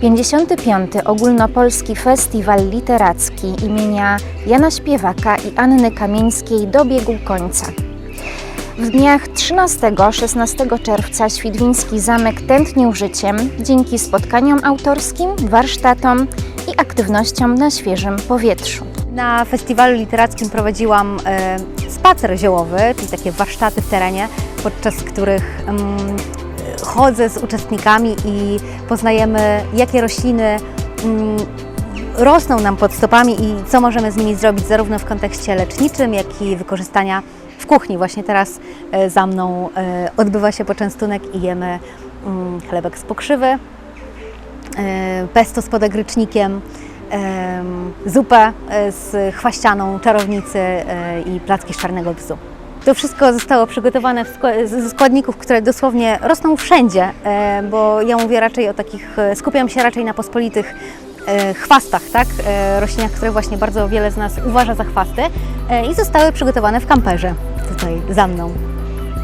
55. Ogólnopolski Festiwal Literacki imienia Jana Śpiewaka i Anny Kamieńskiej dobiegł końca. W dniach 13-16 czerwca Świdwiński Zamek tętnił życiem dzięki spotkaniom autorskim, warsztatom i aktywnościom na świeżym powietrzu. Na festiwalu literackim prowadziłam e, spacer ziołowy, czyli takie warsztaty w terenie, podczas których mm, chodzę z uczestnikami i poznajemy, jakie rośliny mm, rosną nam pod stopami i co możemy z nimi zrobić, zarówno w kontekście leczniczym, jak i wykorzystania w kuchni. Właśnie teraz e, za mną e, odbywa się poczęstunek i jemy mm, chlebek z pokrzywy, e, pesto z podagrycznikiem, em, zupę z chwaścianą czarownicy i placki z czarnego bzu. To wszystko zostało przygotowane ze składników, które dosłownie rosną wszędzie, e, bo ja mówię raczej o takich, e, skupiam się raczej na pospolitych e, chwastach, tak? Roślinach, które właśnie bardzo wiele z nas uważa za chwasty i zostały przygotowane w kamperze tutaj za mną.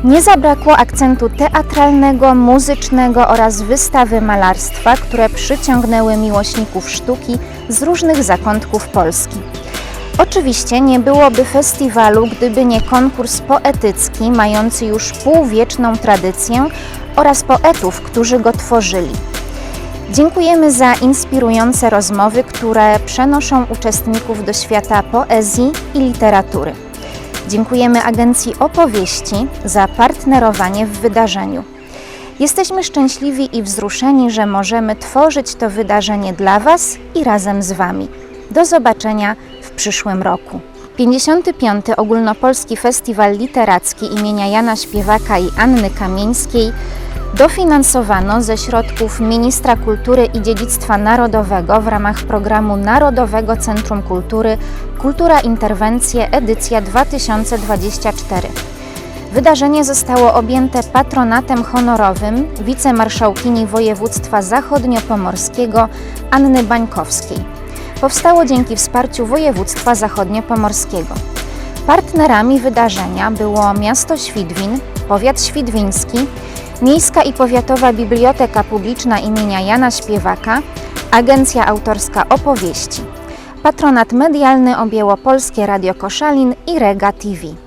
Nie zabrakło akcentu teatralnego, muzycznego oraz wystawy malarstwa, które przyciągnęły miłośników sztuki z różnych zakątków Polski. Oczywiście nie byłoby festiwalu, gdyby nie konkurs poetycki, mający już półwieczną tradycję oraz poetów, którzy go tworzyli. Dziękujemy za inspirujące rozmowy, które przenoszą uczestników do świata poezji i literatury. Dziękujemy Agencji Opowieści za partnerowanie w wydarzeniu. Jesteśmy szczęśliwi i wzruszeni, że możemy tworzyć to wydarzenie dla Was i razem z Wami. Do zobaczenia przyszłym roku. 55. Ogólnopolski Festiwal Literacki imienia Jana Śpiewaka i Anny Kamieńskiej dofinansowano ze środków Ministra Kultury i Dziedzictwa Narodowego w ramach programu Narodowego Centrum Kultury Kultura Interwencje edycja 2024. Wydarzenie zostało objęte patronatem honorowym wicemarszałkini województwa zachodniopomorskiego Anny Bańkowskiej. Powstało dzięki wsparciu województwa zachodniopomorskiego. Partnerami wydarzenia było miasto Świdwin, powiat świdwiński, Miejska i Powiatowa Biblioteka Publiczna imienia Jana Śpiewaka, Agencja Autorska Opowieści. Patronat medialny objęło Polskie Radio Koszalin i Rega TV.